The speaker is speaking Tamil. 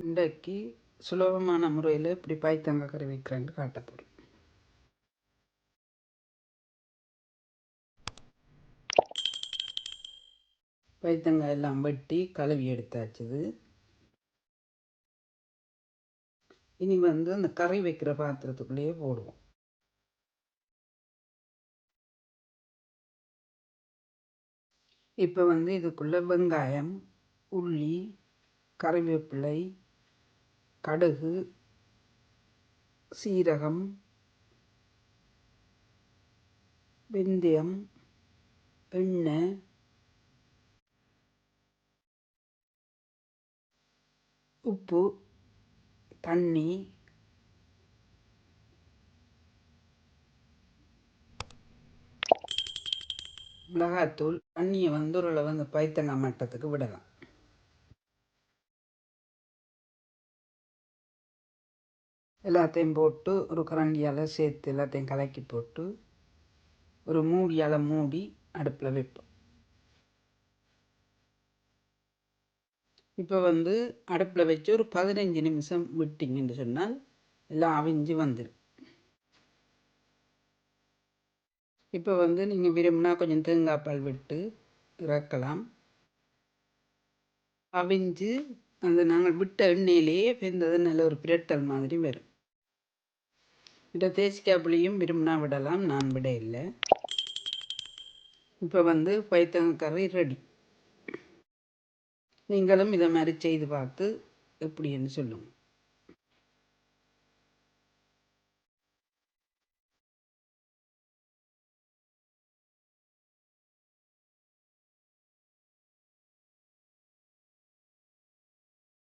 இன்றைக்கு சுலபமான முறையில் இப்படி பைத்தங்காய் கறி வைக்கிறேன்னு காட்ட போகிறேன் பைத்தங்காய் எல்லாம் வெட்டி கழுவி எடுத்தாச்சுது இனி வந்து அந்த கறி வைக்கிற பாத்திரத்துக்குள்ளேயே போடுவோம். இப்போ வந்து இதுக்குள்ள வெங்காயம் உள்ளி கறிவேப்பிலை கடுகு சீரகம் வெந்தயம் எண்ணெய் உப்பு தண்ணி மிளகாத்தூள் தண்ணியை வந்து ஒரு வந்து பைத்தங்காய் மட்டத்துக்கு விடலாம். எல்லாத்தையும் போட்டு ஒரு கரண்டியால் சேர்த்து எல்லாத்தையும் கலக்கி போட்டு ஒரு மூடியால் மூடி அடுப்பில் வைப்போம். இப்போ வந்து அடுப்பில் வச்சு ஒரு பதினஞ்சு நிமிஷம் விட்டிங்கன்னு சொன்னால் எல்லாம் அவிஞ்சு வந்துடும் இப்போ வந்து நீங்கள் விரும்பினா கொஞ்சம் தேங்காய் பால் விட்டு இறக்கலாம். அவிஞ்சு அந்த நாங்கள் விட்ட எண்ணெயிலேயே வெந்தது நல்ல ஒரு பிரட்டல் மாதிரி வரும். இந்த தேசிக்காப்புளியும் விரும்பினா விடலாம் நான் விட இல்லை. இப்போ வந்து பைத்தங்காய் கறி ரெடி நீங்களும் இதை மாதிரி செய்து பார்த்து எப்படின்னு சொல்லுங்கள்